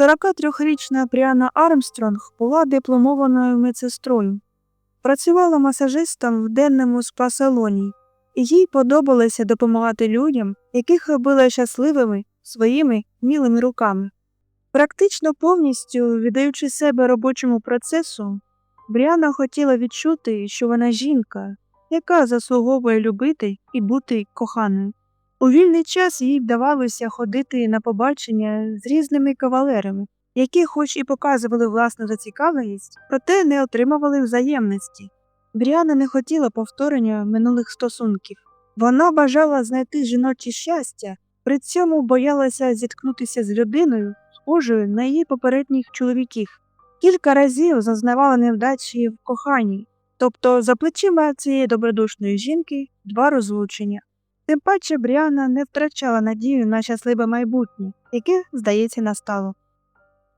43-річна Бріана Армстронг була дипломованою медсестрою. Працювала масажистом в денному спа-салоні, і їй подобалося допомагати людям, яких робила щасливими своїми вмілими руками. Практично повністю віддаючи себе робочому процесу, Бріана хотіла відчути, що вона жінка, яка заслуговує любити і бути коханою. У вільний час їй вдавалося ходити на побачення з різними кавалерами, які, хоч і показували власну зацікавленість, проте не отримували взаємності. Бріана не хотіла повторення минулих стосунків. Вона бажала знайти жіноче щастя, при цьому боялася зіткнутися з людиною, схожою на її попередніх чоловіків. Кілька разів зазнавала невдачі в коханні, тобто за плечима цієї добродушної жінки два розлучення. Тим паче Бріана не втрачала надію на щасливе майбутнє, яке, здається, настало.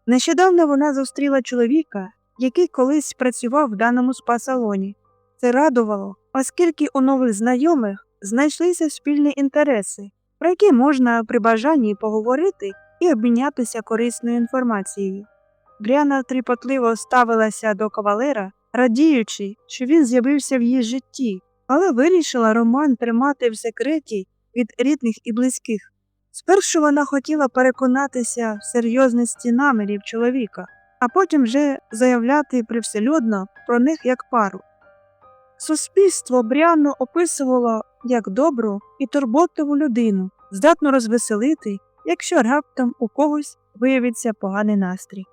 Нещодавно вона зустріла чоловіка, який колись працював в даному спа-салоні. Це радувало, оскільки у нових знайомих знайшлися спільні інтереси, про які можна при бажанні поговорити і обмінятися корисною інформацією. Бріана тріпотливо ставилася до кавалера, радіючи, що він з'явився в її житті, але вирішила роман тримати в секреті від рідних і близьких. Спершу вона хотіла переконатися в серйозності намірів чоловіка, а потім вже заявляти привселюдно про них як пару. Суспільство Бріану описувало як добру і турботливу людину, здатну розвеселити, якщо раптом у когось виявиться поганий настрій.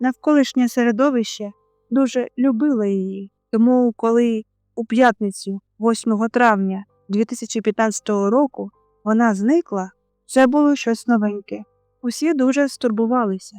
Навколишнє середовище дуже любило її, тому коли у п'ятницю, 8 травня 2015 року, вона зникла, це було щось новеньке. Усі дуже стурбувалися.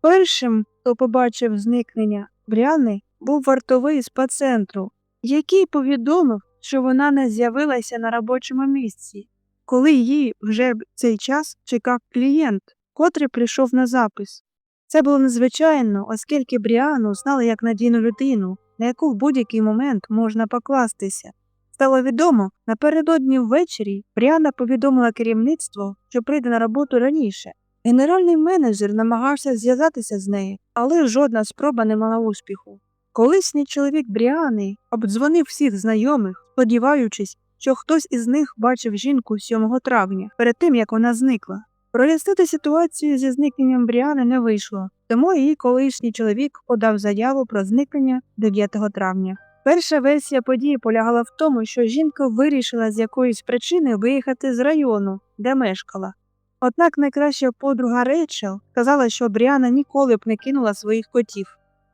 Першим, хто побачив зникнення Бріани, був вартовий спа-центру, який повідомив, що вона не з'явилася на робочому місці, коли її вже в цей час чекав клієнт, котрий прийшов на запис. Це було незвичайно, оскільки Бріану знали як надійну людину, на яку в будь-який момент можна покластися. Стало відомо, напередодні ввечері Бріана повідомила керівництво, що прийде на роботу раніше. Генеральний менеджер намагався зв'язатися з нею, але жодна спроба не мала успіху. Колишній чоловік Бріани обдзвонив всіх знайомих, сподіваючись, що хтось із них бачив жінку 7 травня, перед тим як вона зникла. Прояснити ситуацію зі зникненням Бріани не вийшло, тому її колишній чоловік подав заяву про зникнення 9 травня. Перша версія події полягала в тому, що жінка вирішила з якоїсь причини виїхати з району, де мешкала. Однак найкраща подруга Рейчел сказала, що Бріана ніколи б не кинула своїх котів.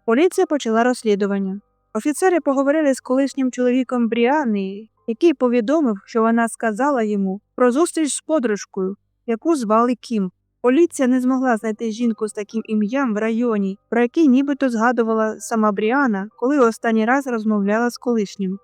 Поліція почала розслідування. Офіцери поговорили з колишнім чоловіком Бріани, який повідомив, що вона сказала йому про зустріч з подружкою, яку звали Кім. Поліція не змогла знайти жінку з таким ім'ям в районі, про який нібито згадувала сама Бріана, коли останній раз розмовляла з колишнім.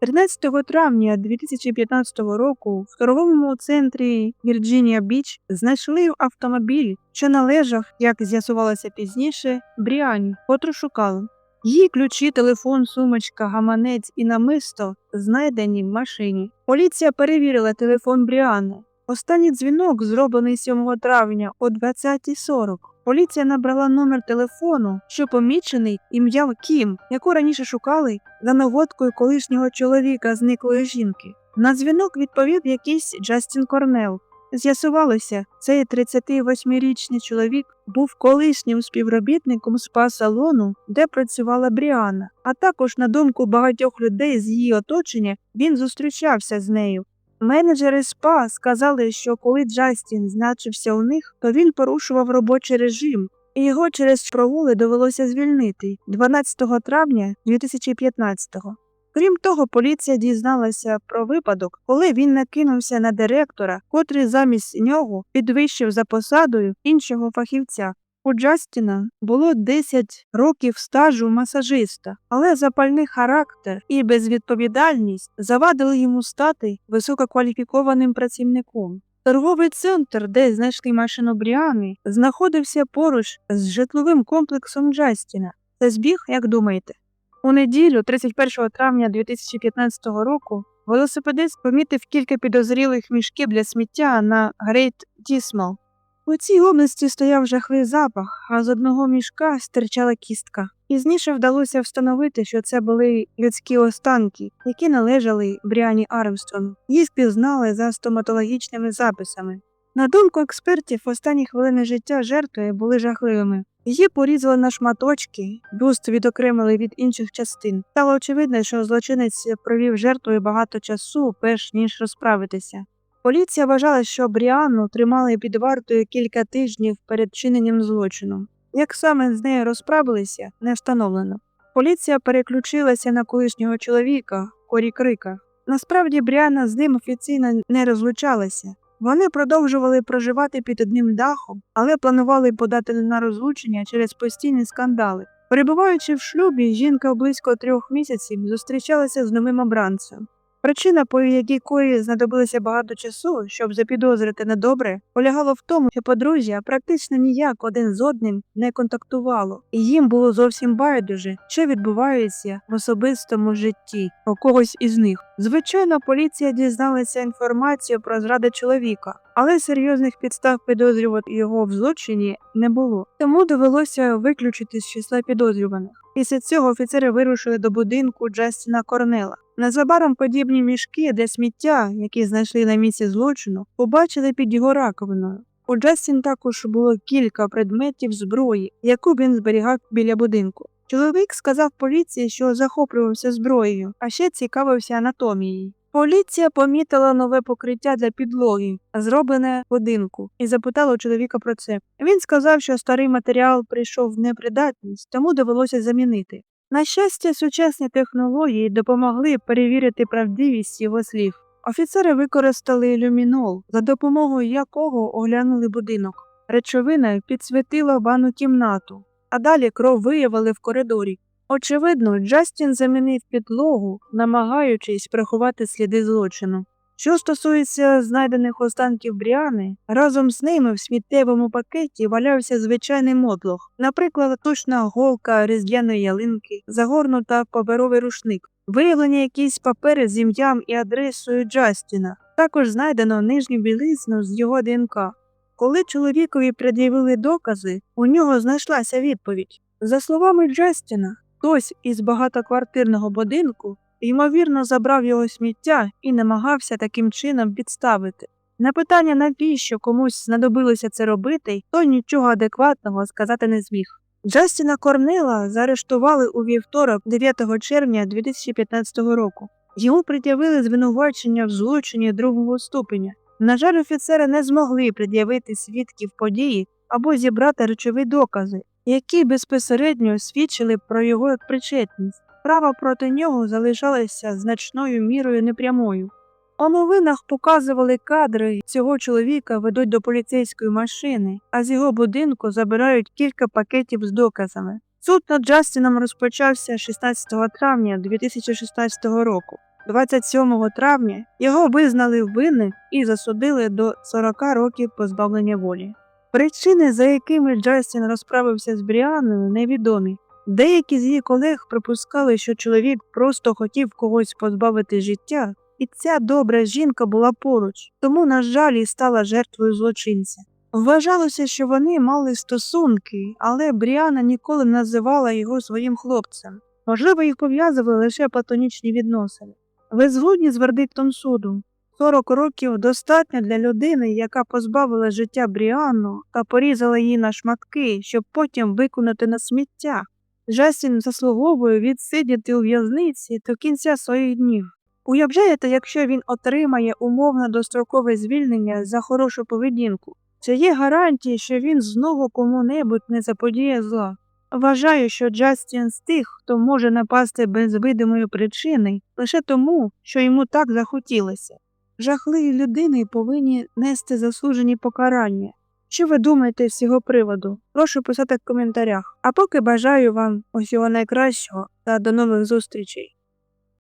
13 травня 2015 року в торговому центрі Вірджинія Біч знайшли автомобіль, що належав, як з'ясувалося пізніше, Бріані, котру шукали. Її ключі, телефон, сумочка, гаманець і намисто знайдені в машині. Поліція перевірила телефон Бріани. Останній дзвінок, зроблений 7 травня о 20.40. Поліція набрала номер телефону, що помічений ім'ям Кім, яку раніше шукали за нагодкою колишнього чоловіка зниклої жінки. На дзвінок відповів якийсь Джастін Корнел. З'ясувалося, цей 38-річний чоловік був колишнім співробітником спа-салону, де працювала Бріана, а також, на думку багатьох людей з її оточення, він зустрічався з нею. Менеджери СПА сказали, що коли Джастін значився у них, то він порушував робочий режим, і його через провули довелося звільнити 12 травня 2015-го. Крім того, поліція дізналася про випадок, коли він накинувся на директора, котрий замість нього підвищив за посадою іншого фахівця. У Джастіна було 10 років стажу масажиста, але запальний характер і безвідповідальність завадили йому стати висококваліфікованим працівником. Торговий центр, де знайшли машину Бріани, знаходився поруч з житловим комплексом Джастіна. Це збіг, як думаєте? У неділю, 31 травня 2015 року, велосипедист помітив кілька підозрілих мішків для сміття на Грейт Дісмал. У цій області стояв жахливий запах, а з одного мішка стирчала кістка. Пізніше вдалося встановити, що це були людські останки, які належали Бріані Армстронгу. Їх пізнали за стоматологічними записами. На думку експертів, останні хвилини життя жертви були жахливими. Її порізали на шматочки, бюст відокремили від інших частин. Стало очевидно, що злочинець провів жертвою багато часу, перш ніж розправитися. Поліція вважала, що Бріанну тримали під вартою кілька тижнів перед чиненням злочину. Як саме з нею розправилися, не встановлено. Поліція переключилася на колишнього чоловіка, Корі Крика. Насправді Бріанна з ним офіційно не розлучалася. Вони продовжували проживати під одним дахом, але планували подати на розлучення через постійні скандали. Перебуваючи в шлюбі, жінка близько трьох місяців зустрічалася з новим обранцем. Причина, по Корі знадобилося багато часу, щоб запідозрити недобре, полягала в тому, що подружжя практично ніяк один з одним не контактувало, і їм було зовсім байдуже, що відбувається в особистому житті у когось із них. Звичайно, поліція дізналася інформацію про зради чоловіка, але серйозних підстав підозрювати його в злочині не було. Тому довелося виключити з числа підозрюваних. Після цього офіцери вирушили до будинку Джастіна Корнела. Незабаром подібні мішки для сміття, які знайшли на місці злочину, побачили під його раковиною. У Джастін також було кілька предметів зброї, яку він зберігав біля будинку. Чоловік сказав поліції, що захоплювався зброєю, а ще цікавився анатомією. Поліція помітила нове покриття для підлоги, зроблене будинку, і запитала чоловіка про це. Він сказав, що старий матеріал прийшов в непридатність, тому довелося замінити. На щастя, сучасні технології допомогли перевірити правдивість його слів. Офіцери використали люмінол, за допомогою якого оглянули будинок. Речовина підсвітила ванну кімнату, а далі кров виявили в коридорі. Очевидно, Джастін замінив підлогу, намагаючись приховати сліди злочину. Що стосується знайдених останків Бріани, разом з ними в сміттєвому пакеті валявся звичайний мотлох, наприклад, точна голка різдвяної ялинки, загорнута паперовий рушник, виявлені якісь папери з ім'ям і адресою Джастіна. Також знайдено нижню білизну з його ДНК. Коли чоловікові пред'явили докази, у нього знайшлася відповідь. За словами Джастіна, хтось із багатоквартирного будинку ймовірно забрав його сміття і намагався таким чином підставити. На питання, навіщо комусь знадобилося це робити, той нічого адекватного сказати не зміг. Джастіна Корнела заарештували у вівторок 9 червня 2015 року. Йому пред'явили звинувачення в злочині другого ступеня. На жаль, офіцери не змогли пред'явити свідків події або зібрати речові докази, які безпосередньо свідчили про його причетність. Справа проти нього залишалася значною мірою непрямою. У новинах показували кадри цього чоловіка ведуть до поліцейської машини, а з його будинку забирають кілька пакетів з доказами. Суд над Джастіном розпочався 16 травня 2016 року. 27 травня його визнали винним і засудили до 40 років позбавлення волі. Причини, за якими Джастін розправився з Бріаною, невідомі. Деякі з її колег припускали, що чоловік просто хотів когось позбавити життя, і ця добра жінка була поруч, тому, на жаль, і стала жертвою злочинця. Вважалося, що вони мали стосунки, але Бріана ніколи не називала його своїм хлопцем. Можливо, їх пов'язували лише платонічні відносини. Ви згодні з вердиктом суду? 40 років достатньо для людини, яка позбавила життя Бріанну та порізала її на шматки, щоб потім виконати на сміття. Джастін заслуговує відсидіти у в'язниці до кінця своїх днів. Уявляєте, якщо він отримає умовно дострокове звільнення за хорошу поведінку, чи є гарантії, що він знову кому-небудь не заподіє зла? Вважаю, що Джастін з тих, хто може напасти без видимої причини, лише тому, що йому так захотілося. Жахливі людини повинні нести заслужені покарання. Що ви думаєте з цього приводу? Прошу писати в коментарях. А поки бажаю вам усього найкращого та до нових зустрічей.